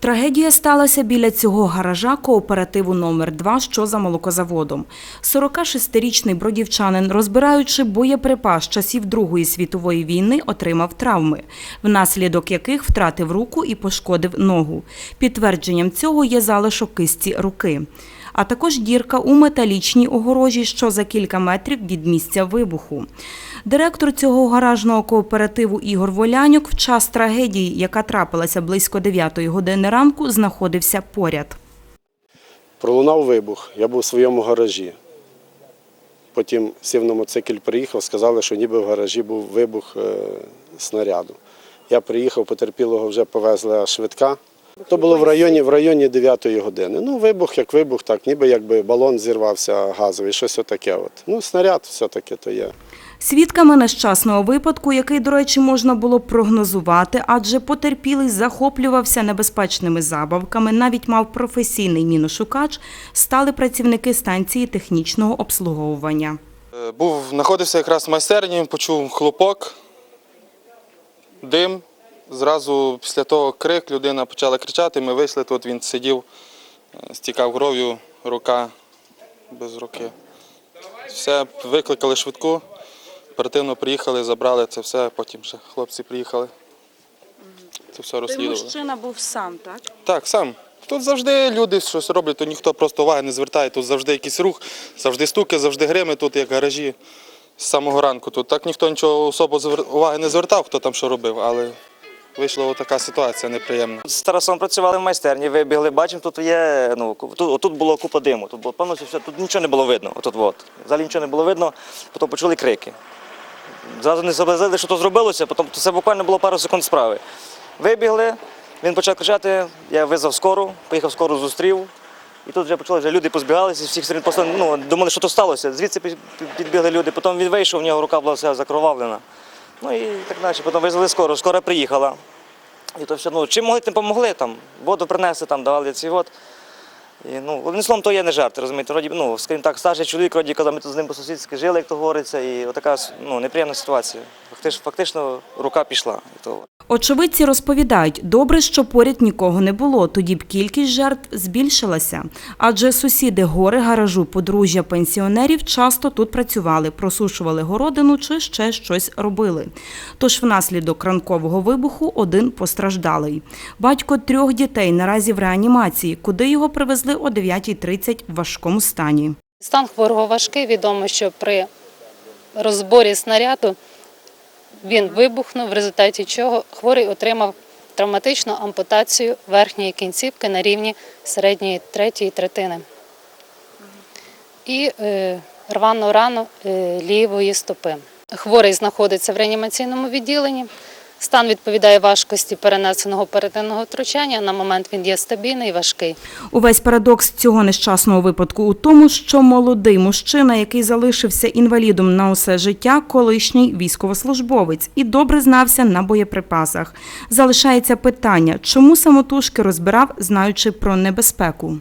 Трагедія сталася біля цього гаража кооперативу номер 2 що за молокозаводом. 46-річний бродівчанин, розбираючи боєприпас часів Другої світової війни, отримав травми, внаслідок яких втратив руку і пошкодив ногу. Підтвердженням цього є залишок кисті руки. А також дірка у металічній огорожі, що за кілька метрів від місця вибуху. Директор цього гаражного кооперативу Ігор Волянюк в час трагедії, яка трапилася близько 9 години ранку, знаходився поряд. Пролунав вибух, я був у своєму гаражі. Потім сів на мотоцикль, приїхав, сказали, що ніби в гаражі був вибух е, снаряду. Я приїхав, потерпілого вже повезли швидка. То було в районі, в районі 9-ї години. Ну, вибух як вибух, так, ніби якби балон зірвався газовий, щось отаке. От. Ну, снаряд все-таки то є. Свідками нещасного випадку, який, до речі, можна було прогнозувати, адже потерпілий захоплювався небезпечними забавками, навіть мав професійний міношукач, стали працівники станції технічного обслуговування. Е, Був, знаходився якраз в майстерні, почув хлопок, дим. Зразу після того крик, людина почала кричати, ми вийшли, тут він сидів, е, стікав кров'ю, рука без руки. Все, викликали швидку, оперативно приїхали, забрали це все, потім ще хлопці приїхали. Це все розслідували. був сам, так? Так, сам. Тут завжди люди щось роблять, то ніхто просто уваги не звертає. Тут завжди якийсь рух, завжди стуки, завжди грими, тут як гаражі з самого ранку. Тут так ніхто нічого особо уваги не звертав, хто там що робив, але вийшла така ситуація неприємна. З Тарасом працювали в майстерні, вибігли, бачимо, тут є, ну, тут, тут було купа диму, тут було повністю все, тут нічого не було видно. Отут, от. Взагалі нічого не було видно, потім почули крики. Зразу не зобразили, що то зробилося, потім це буквально було пару секунд справи. Вибігли, він почав кричати, я визвав скору, поїхав скору, зустрів. І тут вже почали вже люди позбігалися, з всіх сторін просто ну, думали, що то сталося. Звідси пі- пі- підбігли люди, потім він вийшов, в нього рука була вся закровавлена. Ну і так далі. Потім визвали скору, скоро приїхала. І то все, ну, чим могли, тим помогли, там, воду принесли, там, давали ці от. І, ну, одним словом, то є не жарт, розумієте. Роді, ну, скажімо так, старший чоловік, роді коли ми тут з ним по-сусідськи жили, як то говориться, і отака ну, неприємна ситуація. Фактично, фактично рука пішла. Очевидці розповідають, добре, що поряд нікого не було, тоді б кількість жертв збільшилася. Адже сусіди гори гаражу подружжя пенсіонерів часто тут працювали, просушували городину чи ще щось робили. Тож внаслідок ранкового вибуху один постраждалий. Батько трьох дітей наразі в реанімації, куди його привезли о 9.30 в важкому стані. Стан хворого важкий. Відомо, що при розборі снаряду він вибухнув, в результаті чого хворий отримав травматичну ампутацію верхньої кінцівки на рівні середньої третьої третини і е, рвану рану е, лівої стопи. Хворий знаходиться в реанімаційному відділенні. Стан відповідає важкості перенесеного оперативного втручання. На момент він є стабільний і важкий. Увесь парадокс цього нещасного випадку у тому, що молодий мужчина, який залишився інвалідом на усе життя, колишній військовослужбовець і добре знався на боєприпасах. Залишається питання, чому самотужки розбирав, знаючи про небезпеку.